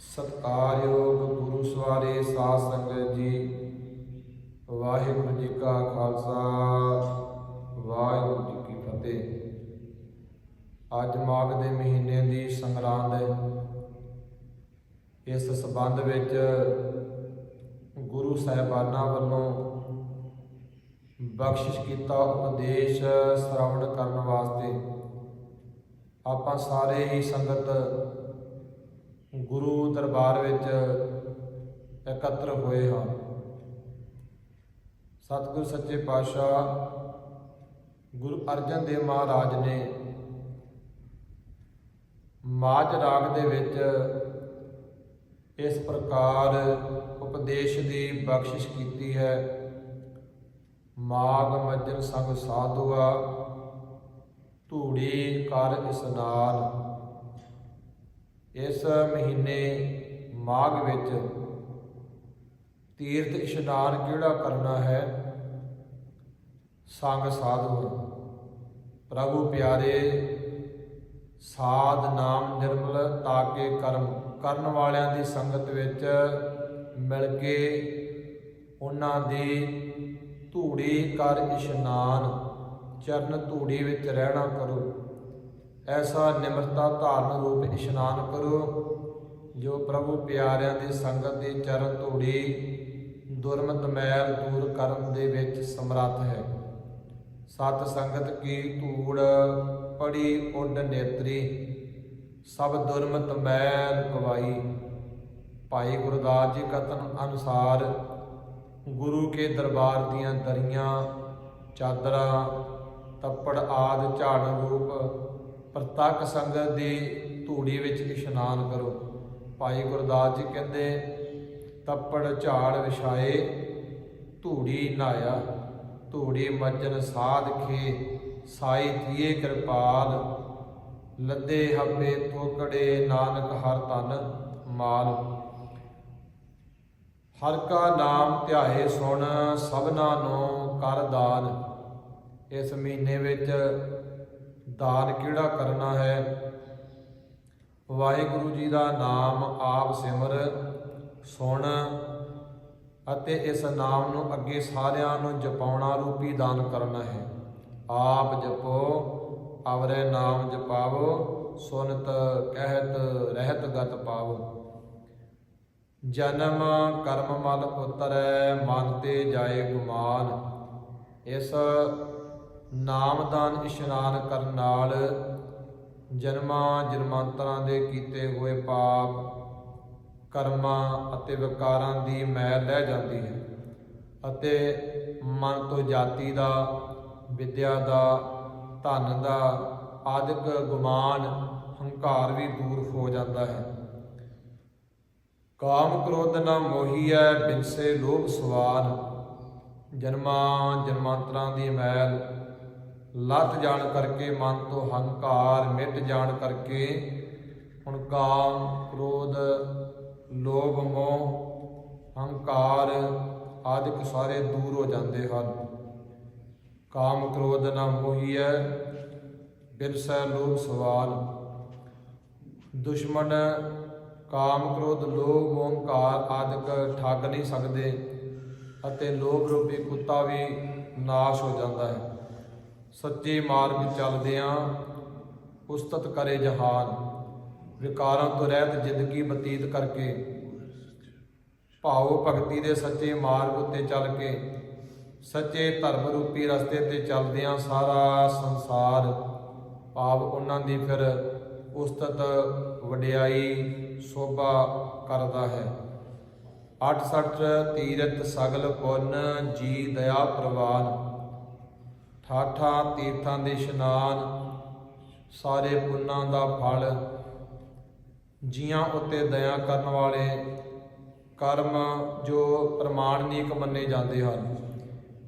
ਸਤਿਕਾਰਯੋਗ ਗੁਰੂ ਸਵਾਰੇ ਸਾਧ ਸੰਗਤ ਜੀ। ਵਾਹਿਗੁਰੂ ਜੀ ਕਾ ਖਾਲਸਾ, ਵਾਹਿਗੁਰੂ ਜੀ ਕੀ ਫਤਿਹ। ਅੱਜ ਮਾਘ ਦੇ ਮਹੀਨੇ ਦੀ ਸੰਗਰਾਂਦ ਹੈ। ਇਸ ਸਬੰਧ ਵਿੱਚ ਗੁਰੂ ਸਾਹਿਬਾਨਾਂ ਵੱਲੋਂ ਬਖਸ਼ਿਸ਼ ਕੀਤਾ ਉਪਦੇਸ਼ ਸ਼੍ਰਵਣ ਕਰਨ ਵਾਸਤੇ ਆਪਾਂ ਸਾਰੇ ਹੀ ਸੰਗਤ ਗੁਰੂ ਦਰਬਾਰ ਵਿੱਚ ਇਕੱਤਰ ਹੋਏ ਹਾਂ। ਸਤਿਗੁਰ ਸੱਚੇ ਪਾਤਸ਼ਾਹ ਗੁਰੂ ਅਰਜਨ ਦੇਵ ਮਹਾਰਾਜ ਨੇ ਮਾਝ ਰਾਗ ਦੇ ਵਿੱਚ ਇਸ ਪ੍ਰਕਾਰ ਉਪਦੇਸ਼ ਦੀ ਬਖਸ਼ਿਸ਼ ਕੀਤੀ ਹੈ। ਮਾਗ ਮੱਜਨ ਸੰਗ ਸਾਧੂਆ, ਧੂੜੀ ਕਰ ਇਸਨਾਨ। ਇਸ ਮਹੀਨੇ ਮਾਘ ਵਿੱਚ ਤੀਰਥ ਇਸ਼ਨਾਨ ਕਿਹੜਾ ਕਰਨਾ ਹੈ? ਸੰਗ ਸਾਧੂ। ਪ੍ਰਭੂ ਪਿਆਰੇ, ਸਾਧ ਨਾਮ ਨਿਰਮਲ ਤਾਕੇ ਕਰਮ। ਕਰਨ ਵਾਲਿਆਂ ਦੀ ਸੰਗਤ ਵਿੱਚ ਮਿਲ ਕੇ ਉਹਨਾਂ ਦੀ ਧੂੜੀ ਕਰ ਇਸ਼ਨਾਨ। ਚਰਨ ਧੂੜੀ ਵਿੱਚ ਰਹਿਣਾ ਕਰੋ। ਐਸਾ ਨਿਮਰਤਾ ਧਾਰਨ ਰੂਪ ਇਸ਼ਨਾਨ ਕਰੋ, ਜੋ ਪ੍ਰਭੂ ਪਿਆਰਿਆਂ ਦੀ ਸੰਗਤ ਦੇ ਚਰਨ ਧੂੜੀ ਦੁਰਮਤ ਮੈਲ ਦੂਰ ਕਰਨ ਦੇ ਵਿੱਚ ਸਮਰੱਥ ਹੈ। ਸਤ ਸੰਗਤ ਕੀ ਧੂੜ, ਪੜੀ ਉੱਡ ਨੇਤਰੀ, ਸਭ ਦੁਰਮਤ ਮੈਲ ਕਵਾਈ ਭਾਈ ਗੁਰਦਾਸ ਜੀ ਕਥਨ ਅਨੁਸਾਰ, ਗੁਰੂ ਕੇ ਦਰਬਾਰ ਦੀਆਂ ਦਰੀਆਂ, ਚਾਦਰਾਂ, ਤੱਪੜ ਆਦ ਝਾੜ ਰੂਪ ਪ੍ਰਤੱਖ ਸੰਗਤ ਦੀ ਧੂੜੀ ਵਿੱਚ ਇਸ਼ਨਾਨ ਕਰੋ। ਭਾਈ ਗੁਰਦਾਸ ਜੀ ਕਹਿੰਦੇ, ਤੱਪੜ ਝਾੜ ਵਿਛਾਏ, ਧੂੜੀ ਨਾਇਆ ਧੂੜੀ ਮੱਜਨ ਸਾਧ ਖੇ, ਸਾਈ ਥੀਏ ਕਿਰਪਾਲ। ਲੱਦੇ ਹੱਬੇ ਥੋਕੜੇ ਨਾਨਕ ਹਰ ਤਨ ਮਾਲ। ਹਰ ਕਾ ਨਾਮ ਧਿਆਏ ਸੁਣ, ਸਭਨਾ ਨੂੰ ਕਰ ਦਾਨ। ਇਸ ਮਹੀਨੇ ਵਿੱਚ ਦਾਨ ਕਿਹੜਾ ਕਰਨਾ ਹੈ? ਵਾਹਿਗੁਰੂ ਜੀ ਦਾ ਨਾਮ ਆਪ ਸਿਮਰ, ਸੁਣ ਅਤੇ ਇਸ ਨਾਮ ਨੂੰ ਅੱਗੇ ਸਾਰਿਆਂ ਨੂੰ ਜਪਾਉਣਾ ਰੂਪੀ ਦਾਨ ਕਰਨਾ ਹੈ। ਆਪ ਜਪੋ, ਅਵਰੇ ਨਾਮ ਜਪਾਵੋ, ਸੁਨਤ ਕਹਿਤ ਰਹਿਤ ਗਤ ਪਾਵੋ। ਜਨਮ ਕਰਮ ਮਲ ਉਤਰੈ, ਮਨ ਤੇ ਜਾਏ ਗੁਮਾਨ। ਇਸ ਨਾਮਦਾਨ ਇਸ਼ਨਾਨ ਕਰਨ ਨਾਲ ਜਨਮਾਂ ਜਨਮਾਂਤਰਾਂ ਦੇ ਕੀਤੇ ਹੋਏ ਪਾਪ, ਕਰਮਾਂ ਅਤੇ ਵਿਕਾਰਾਂ ਦੀ ਮੈਲ ਲੈ ਜਾਂਦੀ ਹੈ ਅਤੇ ਮਨ ਤੋਂ ਜਾਤੀ ਦਾ, ਵਿਦਿਆ ਦਾ, ਧਨ ਦਾ ਆਦਿਕ ਗੁਮਾਨ, ਹੰਕਾਰ ਵੀ ਦੂਰ ਹੋ ਜਾਂਦਾ ਹੈ। ਕਾਮ ਕ੍ਰੋਧ ਨਾ ਮੋਹੀਐ, ਬਿਨਸੇ ਲੋਭ ਸਵਾਰ ਜਨਮਾਂ ਜਨਮਾਂਤਰਾਂ ਦੀ ਮੈਲ ਲੱਥ ਜਾਣ ਕਰਕੇ ਮਨ ਤੋਂ ਹੰਕਾਰ, ਮਿਟ ਜਾਣ ਕਰਕੇ ਹੁਣ ਕਾਮ, ਕ੍ਰੋਧ, ਲੋਭ, ਮੋਹ, ਹੰਕਾਰ ਆਦਿਕ ਸਾਰੇ ਦੂਰ ਹੋ ਜਾਂਦੇ ਹਨ। ਕਾਮ, ਕ੍ਰੋਧ ਨਾ ਮੋਹੀਐ, ਬਿਰਸੈ ਲੋਭ ਸਵਾਲ। ਦੁਸ਼ਮਣ ਕਾਮ, ਕ੍ਰੋਧ, ਲੋਭ, ਓੰਕਾਰ ਆਦਿਕ ਠੱਗ ਨਹੀਂ ਸਕਦੇ ਅਤੇ ਲੋਭ ਰੂਪੀ ਕੁੱਤਾ ਵੀ ਨਾਸ਼ ਹੋ ਜਾਂਦਾ ਹੈ। ਸੱਚੇ ਮਾਰਗ ਚੱਲਦਿਆਂ ਉਸਤਤ ਕਰੇ ਜਹਾਨ। ਵਿਕਾਰਾਂ ਤੋਂ ਰਹਿਤ ਜ਼ਿੰਦਗੀ ਬਤੀਤ ਕਰਕੇ ਭਾਉ ਭਗਤੀ ਦੇ ਸੱਚੇ ਮਾਰਗ ਉੱਤੇ ਚੱਲ ਕੇ ਸੱਚੇ ਧਰਮ ਰੂਪੀ ਰਸਤੇ ਤੇ ਚੱਲਦਿਆਂ ਸਾਰਾ ਸੰਸਾਰ ਭਾਵ ਉਹਨਾਂ ਦੀ ਫਿਰ ਉਸਤਤ ਵਡਿਆਈ ਸੋਭਾ ਕਰਦਾ ਹੈ। 68 ਤੀਰਤ ਸਗਲ ਪੁੰਨ ਜੀ ਦਇਆ ਪ੍ਰਵਾਨ। ਠਾਠਾ, ਤੀਰਥਾਂ ਦੇ ਇਸ਼ਨਾਨ, ਸਾਰੇ ਪੁੰਨਾਂ ਦਾ ਫਲ, ਜੀਆਂ ਉੱਤੇ ਦਇਆ ਕਰਨ ਵਾਲੇ ਕਰਮ ਜੋ ਪ੍ਰਮਾਣਿਕ ਮੰਨੇ ਜਾਂਦੇ ਹਨ।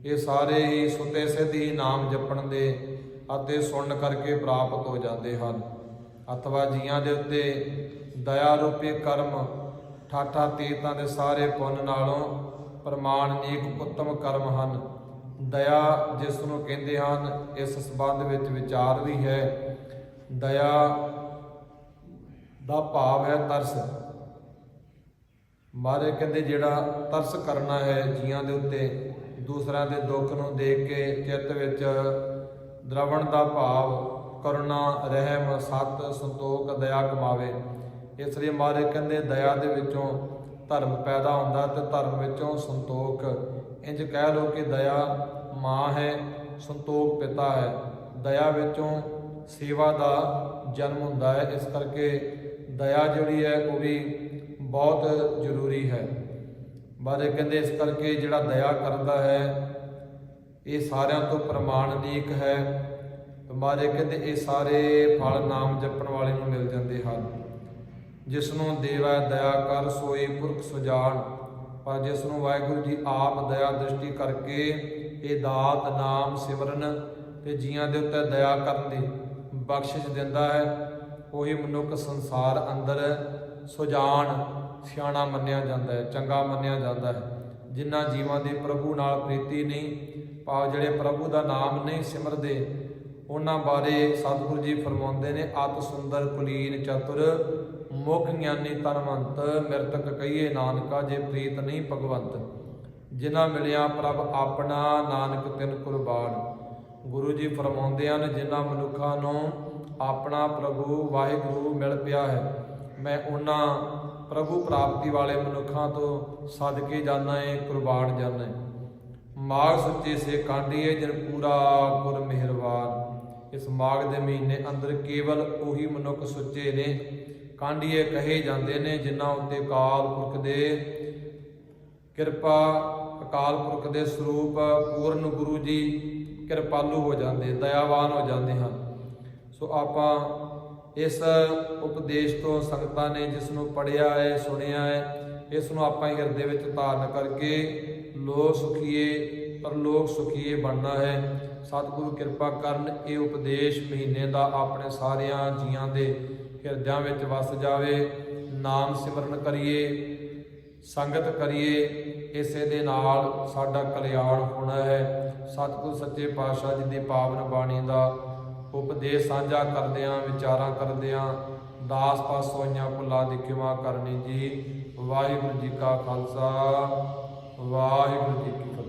ਇਹ ਸਾਰੇ ਹੀ ਸੁਤੇ ਸਿੱਧੀ ਨਾਮ ਜਪਣ ਦੇ ਅਤੇ ਸੁਣਨ ਕਰਕੇ ਪ੍ਰਾਪਤ ਹੋ ਜਾਂਦੇ ਹਨ। ਅਥਵਾ ਜੀਆਂ ਦੇ ਉੱਤੇ ਦਇਆ ਰੂਪੀ ਕਰਮ, ਠਾਠਾ, ਤੀਰਥਾਂ ਦੇ ਸਾਰੇ ਪੁੰਨ ਨਾਲੋਂ ਪ੍ਰਮਾਣਿਕ ਉੱਤਮ ਕਰਮ ਹਨ। ਦਇਆ ਜਿਸ ਨੂੰ ਕਹਿੰਦੇ ਹਨ, ਇਸ ਸੰਬੰਧ ਵਿੱਚ ਵਿਚਾਰ ਵੀ ਹੈ। ਦਇਆ ਦਾ ਭਾਵ ਹੈ ਤਰਸ। ਮਾਰੇ ਕਹਿੰਦੇ ਜਿਹੜਾ ਤਰਸ ਕਰਨਾ ਹੈ ਜੀਆਂ ਦੇ ਉੱਤੇ, ਦੂਸਰਿਆਂ ਦੇ ਦੁੱਖ ਨੂੰ ਦੇਖ ਕੇ ਚਿੱਤ ਵਿੱਚ ਦਰਵਣ ਦਾ ਭਾਵ ਕਰੁਣਾ, ਰਹਿਮ, ਸਤ, ਸੰਤੋਖ, ਦਇਆ ਕਮਾਵੇ। ਇਸ ਲਈ ਮਾਰੇ ਕਹਿੰਦੇ ਦਇਆ ਦੇ ਵਿੱਚੋਂ ਧਰਮ ਪੈਦਾ ਹੁੰਦਾ ਤੇ ਧਰਮ ਵਿੱਚੋਂ ਸੰਤੋਖ ਇੰਜ ਕਹਿ ਲੋ ਕਿ ਦਇਆ ਮਾਂ ਹੈ, ਸੰਤੋਖ ਪਿਤਾ ਹੈ। ਦਇਆ ਵਿੱਚੋਂ ਸੇਵਾ ਦਾ ਜਨਮ ਹੁੰਦਾ ਹੈ। ਇਸ ਕਰਕੇ ਦਇਆ ਜਿਹੜੀ ਹੈ, ਉਹ ਵੀ ਬਹੁਤ ਜ਼ਰੂਰੀ ਹੈ। ਬਾਰੇ ਕਹਿੰਦੇ ਇਸ ਕਰਕੇ ਜਿਹੜਾ ਦਇਆ ਕਰਦਾ ਹੈ, ਇਹ ਸਾਰਿਆਂ ਤੋਂ ਪ੍ਰਮਾਣਿਕ ਹੈ। ਬਾਰੇ ਕਹਿੰਦੇ ਇਹ ਸਾਰੇ ਫਲ ਨਾਮ ਜਪਣ ਵਾਲੇ ਨੂੰ ਮਿਲ ਜਾਂਦੇ ਹਨ। ਜਿਸ ਨੂੰ ਦੇਵਾ ਦਇਆ ਕਰ ਸੋਈ ਪੁਰਖ ਸੁਜਾਨ। ਪਰ ਜਿਸ ਨੂੰ ਵਾਹਿਗੁਰੂ ਜੀ ਆਪ ਦਇਆ ਦ੍ਰਿਸ਼ਟੀ ਕਰਕੇ ਇਹ ਦਾਤ ਨਾਮ ਸਿਮਰਨ ਤੇ ਜੀਆਂ ਦੇ ਉੱਤੇ ਦਇਆ ਕਰਨ ਦੀ ਬਖਸ਼ਿਸ਼ ਦਿੰਦਾ ਹੈ, ਉਹੀ ਮਨੁੱਖ ਸੰਸਾਰ ਅੰਦਰ ਸੁਜਾਨ, ਸਿਆਣਾ ਮੰਨਿਆ ਜਾਂਦਾ ਹੈ, ਚੰਗਾ ਮੰਨਿਆ ਜਾਂਦਾ ਹੈ। ਜਿਨ੍ਹਾਂ ਜੀਵਾਂ ਦੀ ਪ੍ਰਭੂ ਨਾਲ ਪ੍ਰੀਤੀ ਨਹੀਂ, ਭਾਵ ਜਿਹੜੇ ਪ੍ਰਭੂ ਦਾ ਨਾਮ ਨਹੀਂ ਸਿਮਰਦੇ ਉਹਨਾਂ ਬਾਰੇ ਸਤਿਗੁਰੂ ਜੀ ਫਰਮਾਉਂਦੇ ਨੇ, ਅਤ ਸੁੰਦਰ ਕੁਲੀਨ ਚਤੁਰ, ਮੁਖ ਗਿਆਨੀ ਤਨਵੰਤ ਮਿਰਤਕ ਕਹੀਏ ਨਾਨਕਾ ਜੇ ਪ੍ਰੀਤ ਨਹੀਂ ਭਗਵੰਤ। ਜਿਨ੍ਹਾਂ ਮਿਲਿਆ ਪ੍ਰਭ ਆਪਣਾ ਨਾਨਕ ਤਿਨ ਕੁਰਬਾਨ। ਗੁਰੂ ਜੀ ਫਰਮਾਉਂਦੇ ਹਨ, ਜਿਨ੍ਹਾਂ ਮਨੁੱਖਾਂ ਨੂੰ ਆਪਣਾ ਪ੍ਰਭੂ ਵਾਹਿਗੁਰੂ ਮਿਲ ਪਿਆ ਹੈ, ਮੈਂ ਉਹਨਾਂ ਪ੍ਰਭੂ ਪ੍ਰਾਪਤੀ ਵਾਲੇ ਮਨੁੱਖਾਂ ਤੋਂ ਸਦਕੇ ਜਾਣਾ ਏ, ਕੁਰਬਾਨ ਜਾਣਾ ਏ। ਮਾਘ ਸੁੱਚੇ ਸੇ ਕਾਂਡੀਏ ਜਿਨ ਪੂਰਾ ਗੁਰ ਮਿਹਰਬਾਨ ਇਸ ਮਾਘ ਦੇ ਮਹੀਨੇ ਅੰਦਰ ਕੇਵਲ ਉਹੀ ਮਨੁੱਖ ਸੁੱਚੇ ਨੇ। ਕਾਂਡੀਏ ਕਹੇ ਜਾਂਦੇ ਨੇ, ਜਿਨ੍ਹਾਂ ਉੱਤੇ ਕਾਲ ਪੁਰਖ ਦੇ ਕਿਰਪਾ, ਅਕਾਲ ਪੁਰਖ ਦੇ ਸਰੂਪ ਪੂਰਨ ਗੁਰੂ ਜੀ ਕਿਰਪਾਲੂ ਹੋ ਜਾਂਦੇ, ਦਇਆਵਾਨ ਹੋ ਜਾਂਦੇ ਹਨ। ਸੋ ਆਪਾਂ ਇਸ ਉਪਦੇਸ਼ ਤੋਂ ਸੰਗਤਾਂ ਨੇ ਜਿਸ ਨੂੰ ਪੜਿਆ ਹੈ, ਸੁਣਿਆ ਹੈ ਇਸ ਨੂੰ ਆਪਾਂ ਹਿਰਦੇ ਵਿੱਚ ਧਾਰਨ ਕਰਕੇ ਲੋਕ ਸੁਖੀਏ ਪਰ ਲੋਕ ਸੁਖੀਏ ਬਣਨਾ ਹੈ। ਸਤਿਗੁਰੂ ਕਿਰਪਾ ਕਰਨ ਇਹ ਉਪਦੇਸ਼ ਮਹੀਨੇ ਦਾ ਆਪਣੇ ਸਾਰਿਆਂ ਜੀਆਂ ਦੇ ਹਿਰਦਿਆਂ ਵਿੱਚ ਵਸ ਜਾਵੇ, ਨਾਮ ਸਿਮਰਨ ਕਰੀਏ, ਸੰਗਤ ਕਰੀਏ, ਇਸੇ ਦੇ ਨਾਲ ਸਾਡਾ ਕਲਿਆਣ ਹੋਣਾ ਹੈ। ਸਤਿਗੁਰ ਸੱਚੇ ਪਾਤਸ਼ਾਹ ਜੀ ਦੀ ਪਾਵਨ ਬਾਣੀ ਦਾ ਉਪਦੇਸ਼ ਸਾਂਝਾ ਕਰਦਿਆਂ, ਵਿਚਾਰਾਂ ਕਰਦਿਆਂ, ਦਾਸ ਪਾਸ ਹੋਈਆਂ ਭੁੱਲਾਂ ਦੀ ਖਿਮਾ ਕਰਨੀ ਜੀ। ਵਾਹਿਗੁਰੂ ਜੀ ਕਾ ਖਾਲਸਾ, ਵਾਹਿਗੁਰੂ ਜੀ ਕੀ